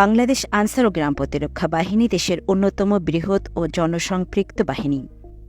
বাংলাদেশ আনসার ও গ্রাম প্রতিরক্ষা বাহিনী দেশের অন্যতম বৃহৎ ও জনসম্পৃক্ত বাহিনী,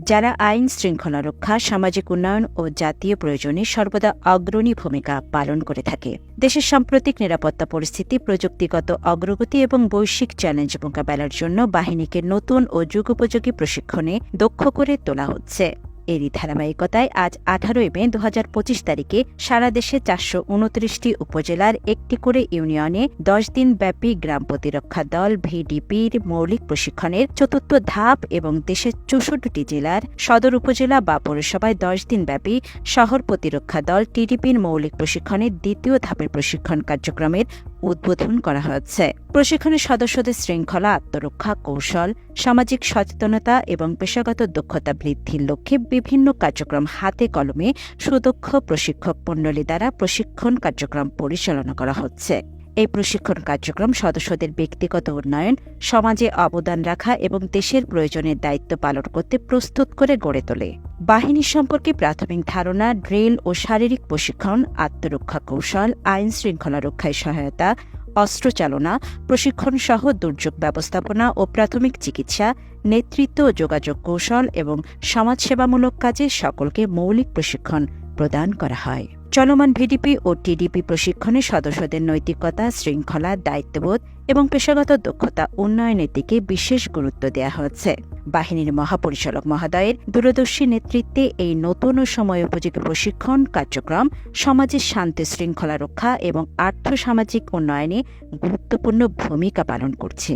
যারা আইন শৃঙ্খলা রক্ষা, সামাজিক উন্নয়ন ও জাতীয় প্রয়োজনে সর্বদা অগ্রণী ভূমিকা পালন করে থাকে। দেশের সাম্প্রতিক নিরাপত্তা পরিস্থিতি, প্রযুক্তিগত অগ্রগতি এবং বৈশ্বিক চ্যালেঞ্জ মোকাবেলার জন্য বাহিনীকে নতুন ও যুগোপযোগী প্রশিক্ষণে দক্ষ করে তোলা হচ্ছে। এরই ধারাবাহিকতায় আজ আঠারোই মে দু হাজার পঁচিশ তারিখে সারা দেশে চারশো উনত্রিশটি উপজেলার একটি করে ইউনিয়নে দশ দিন ব্যাপী গ্রাম প্রতিরক্ষা দল, ভিডিপির মৌলিক প্রশিক্ষণের চতুর্থ ধাপ এবং দেশের চৌষট্টিটি জেলার সদর উপজেলা বা পৌরসভায় দশ দিন ব্যাপী শহর প্রতিরক্ষা দল, টিডিপির মৌলিক প্রশিক্ষণের দ্বিতীয় ধাপের প্রশিক্ষণ কার্যক্রমের উদ্বোধন করা হয়েছে। প্রশিক্ষণের সদস্যদের শৃঙ্খলা, আত্মরক্ষা, কৌশল, সামাজিক সচেতনতা এবং পেশাগত দক্ষতা বৃদ্ধির লক্ষ্যে বিভিন্ন কার্যক্রম হাতে কলমে সুদক্ষ প্রশিক্ষক মণ্ডলী দ্বারা প্রশিক্ষণ কার্যক্রম পরিচালনা করা হচ্ছে। এই প্রশিক্ষণ কার্যক্রম সদস্যদের ব্যক্তিগত উন্নয়ন, সমাজে অবদান রাখা এবং দেশের প্রয়োজনের দায়িত্ব পালন করতে প্রস্তুত করে গড়ে তোলে। বাহিনী সম্পর্কে প্রাথমিক ধারণা ড্রিল ও শারীরিক প্রশিক্ষণ, আত্মরক্ষা কৌশল, আইন শৃঙ্খলা রক্ষায় সহায়তা অস্ত্রচালনা প্রশিক্ষণ সহ দুর্যোগ ব্যবস্থাপনা ও প্রাথমিক চিকিৎসা, নেতৃত্ব ও যোগাযোগ কৌশল এবং সমাজসেবামূলক কাজে সকলকে মৌলিক প্রশিক্ষণ প্রদান করা হয়। চলমান ভিডিপি ও টিডিপি প্রশিক্ষণে সদস্যদের নৈতিকতা, শৃঙ্খলা, দায়িত্ববোধ এবং পেশাগত দক্ষতা উন্নয়নের দিকে বিশেষ গুরুত্ব দেওয়া হচ্ছে বাহিনীর মহাপরিচালক মহোদয়ের দূরদর্শী নেতৃত্বে এই নতুন ও সময়োপযোগী প্রশিক্ষণ কার্যক্রম সমাজের শান্তি, শৃঙ্খলা রক্ষা এবং আর্থ সামাজিক উন্নয়নে গুরুত্বপূর্ণ ভূমিকা পালন করছে।